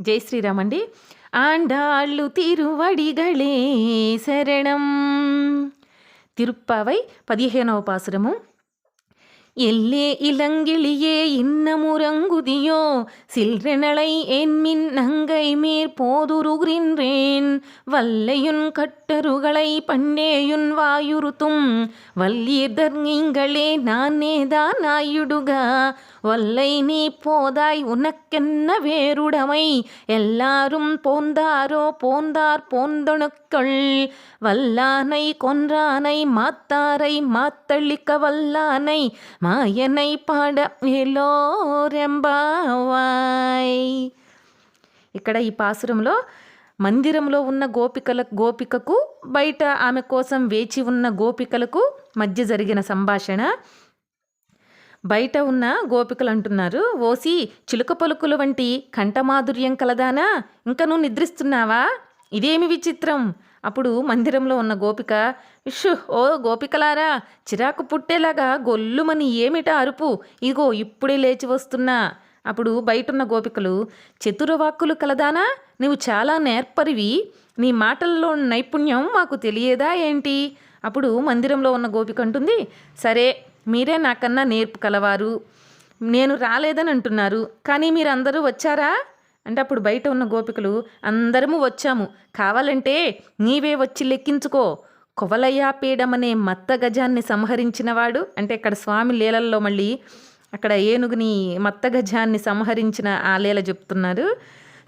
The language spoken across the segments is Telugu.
జై శ్రీరామ్ అండి. ఆండాళ్ళు తిరువడిగళే శరణం. తిరుప్పావై పదిహేనవ పాసురము. എല്ലേ ഇലങ്കിളിയേ ഇന്നമുരങ്കുതിയോ സിൽരണളൈ എന്മിൻ നങ്കൈമേർ പോതുരുകിன்றேன் വല്ലയുൻ കട്ടറുകളൈ പണ്ടേയുൻ വായുറുത്തും വല്യീർദർങ്ങളെ നാനേതാനായിടുക വല്ലൈ നീ പോതായ് ഉനക്കെന്ന വേരുടമൈ എല്ലാരും പോന്താരോ പോന്താർ പോന്തണുക്ക് போந்தாரோ போந்தார் போந்தணுக்கள் வல்லானை கொன்றானை மாத்தாரை மாத்தளிக்க வல்லானை మాయనై పాడలో రెంబావాయ్ ఇక్కడ ఈ పాసురంలో మందిరంలో ఉన్న గోపికల గోపికకు బయట ఆమె కోసం వేచి ఉన్న గోపికలకు మధ్య జరిగిన సంభాషణ బయట ఉన్న గోపికలు అంటున్నారు ఓసి చిలుక పలుకుల వంటి కంఠమాధుర్యం కలదానా ఇంకా నువ్వు నిద్రిస్తున్నావా ఇదేమి విచిత్రం? అప్పుడు మందిరంలో ఉన్న గోపిక ఇషు ఓ గోపికలారా చిరాకు పుట్టేలాగా గొల్లుమని ఏమిటా అరుపు? ఇగో ఇప్పుడే లేచి వస్తున్నా. అప్పుడు బయటున్న గోపికలు చతురవాక్కులు కలదానా? నువ్వు చాలా నేర్పరివి. నీ మాటల్లో నైపుణ్యం మాకు తెలియదా ఏంటి? అప్పుడు మందిరంలో ఉన్న గోపిక అంటుంది సరే మీరే నాకన్నా నేర్పు కలవారు. నేను రాలేదని అంటున్నారు. కానీ మీరందరూ వచ్చారా? అంటే అప్పుడు బయట ఉన్న గోపికలు అందరము వచ్చాము. కావాలంటే నీవే వచ్చి లెక్కించుకో. కొవలయ్యాపీడమనే మత్త గజాన్ని సంహరించినవాడు. అంటే ఇక్కడ స్వామి లీలల్లో మళ్ళీ అక్కడ ఏనుగుని మత్త గజాన్ని సంహరించిన ఆ లీల చెప్తున్నారు.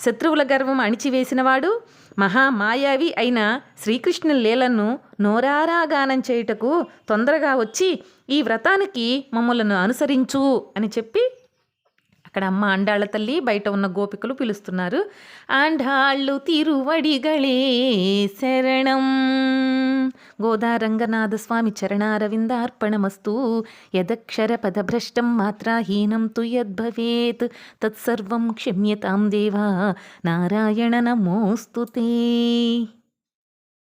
శత్రువుల గర్వం అణిచివేసినవాడు. మహామాయావి అయిన శ్రీకృష్ణ లీలను నోరారాగానం చేయుటకు తొందరగా వచ్చి ఈ వ్రతానికి మమ్మలను అనుసరించు అని చెప్పి అక్కడ అమ్మ అండాళ్ళ తల్లి బయట ఉన్న గోపికలు పిలుస్తున్నారు. అండాళ్ళు తిరువడిగళే శరణం. గోదారంగనాథ స్వామి చరణారవిందార్పణమస్తు. యదక్షర పదభ్రష్టం మాత్రాహీనం తు యద్భవేత్. తత్సర్వం క్షమ్యతాం దేవా. నారాయణ నమోస్తుతే